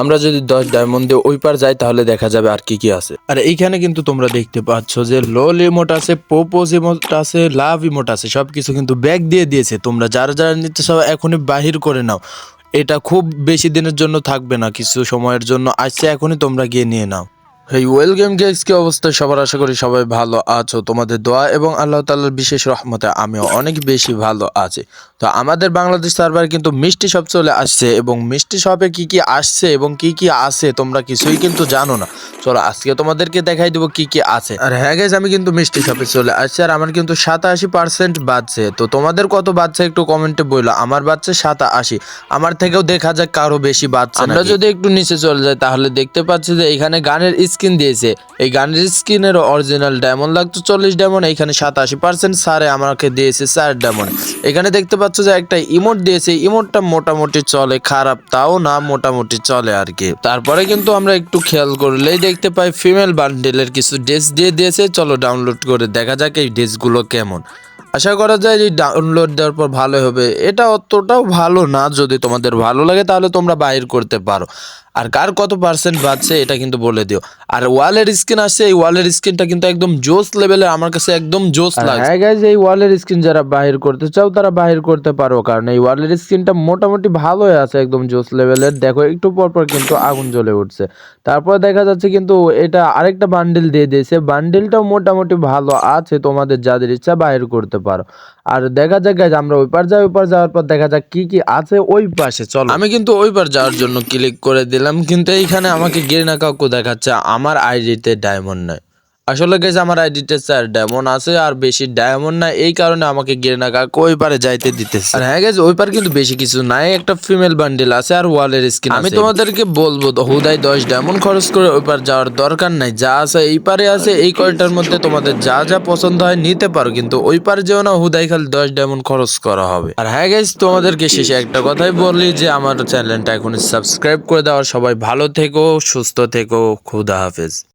আমরা যদি দশ ডায়মন্ডে ওই পার যাই, তাহলে দেখা যাবে আর কি কি আছে। আর এইখানে কিন্তু তোমরা দেখতে পাচ্ছ যে লো ইমোট আছে পোপোজ ইমোট আছে লাভ ইমোট আছে সব কিছু কিন্তু ব্যাগ দিয়ে দিয়েছে তোমরা। যারা যারা নিতে সব এখনই বাহির করে নাও। এটা খুব বেশি দিনের জন্য থাকবে না, কিছু সময়ের জন্য। আসছে এখনই তোমরা গিয়ে নিয়ে নাও। এই ওয়েল গেম গেমস কি অবস্থা? সবার আশা করি সবাই ভালো আছো। তোমাদের দোয়া এবং আল্লাহ তাআলার বিশেষ রহমতে আমিও অনেক বেশি ভালো আছি। তো আমাদের বাংলাদেশ সার্ভার কিন্তু মিষ্টি শপ চলে আসছে এবং মিষ্টি শপে কি কি আসছে এবং কি কি আছে তোমরা কিছুই কিন্তু জানো না। চলো আজকে তোমাদেরকে দেখাই দেবো কি কি আছে। আর হ্যাঁ গেছে আমি কিন্তু মিষ্টি শপে চলে আসছি আর আমার কিন্তু সাতাশি পার্সেন্ট বাজছে। তো তোমাদের কত বাচ্চা একটু কমেন্টে বলল আমার বাচ্চা সাতাশি। আমার থেকেও দেখা যাক কারও বেশি বাচ্চা আমরা যদি একটু নিচে চলে যাই তাহলে দেখতে পাচ্ছি যে এখানে গানের স্কিন দিয়েছে। এই গানের স্কিনের অরিজিনাল ডায়মন্ড লাগতো চল্লিশ ডায়মন্ড এখানে সাতাশি পার্সেন্ট সারে আমাকে দিয়েছে চার ডায়মন্ড এখানে দেখতে পাচ্ছ যে একটা ইমোট দিয়েছে ইমোটটা মোটামুটি চলে, খারাপ তাও না, মোটামুটি চলে আর কি। তারপরে কিন্তু আমরা একটু খেয়াল করলেই দেখতে পাই ফিমেল বান্ডেলের কিছু ড্রেস দিয়ে দিয়েছে, চলো ডাউনলোড করে দেখা যাক এই ড্রেসগুলো কেমন। আশা করা যায় যে ডাউনলোড দেওয়ার পর ভালো হবে। এটা অতটাও ভালো না যদি তোমাদের ভালো লাগে তাহলে তোমরা বাইর করতে পারো। আর কার কত পার্সেন্ট বাড়ছে এটা কিন্তু বলে দিও। আর ওয়ালের স্ক্রিন আসছে এই ওয়ালের স্ক্রিনটা কিন্তু একদম জোস লেভেলের আমার কাছে একদম জোস লাগে হ্যাঁ গাইজ এই ওয়ালের স্ক্রিন যারা বাহির করতে চাও তারা বাহির করতে পারো কারণ এই ওয়ালের স্ক্রিনটা মোটামুটি ভালোই আছে একদম জোস লেভেলের দেখো একটু পর পর কিন্তু আগুন জ্বলে উঠছে। তারপর দেখা যাচ্ছে কিন্তু এটা আরেকটা বান্ডেল দিয়ে দিয়েছে। বান্ডেলটাও মোটামুটি ভালো আছে তোমাদের যাদের ইচ্ছা বাহির করতে পারো। আর দেখা যাক গাইজ আমরা ওই পার যাই, ওই পার যাওয়ার পর দেখা যাক কি কি আছে ওই পাশে, চলো। আমি কিন্তু ওই পার যাওয়ার জন্য ক্লিক করে দিলাম, কিন্তু এইখানে আমাকে গিরিনা কাকু দেখাচ্ছে, আমার আইডিতে ডায়মন্ড নয় আসলে গেছে আমার আইডিতে স্যার ডায়মন্ড আছে আর বেশি ডায়মন্ড না এই কারণে আমাকে গেরিনা কাকু ওই পারে যাইতে দিতেছে। আর হ্যাঁ গেছে ওই পার কিন্তু বেশি কিছু নাই একটা ফিমেল বান্ডেল আছে আর ওয়ালের স্কিন আমি তোমাদেরকে বলব হুদাই দশ ডায়মন্ড খরচ করে ওই পার যাওয়ার দরকার নাই যা আছে এই পারে আছে এই কয়টার মধ্যে তোমাদের যা যা পছন্দ হয় নিতে পারো কিন্তু ওই পারে যেও না হুদাই খালি দশ ডায়মন্ড খরচ করা হবে। আর হ্যাঁ গেছে তোমাদেরকে শেষে একটা কথাই বলি যে আমার চ্যানেলটা এখন সাবস্ক্রাইব করে দেওয়ার সবাই ভালো থেকো সুস্থ থেকো খুদা হাফেজ।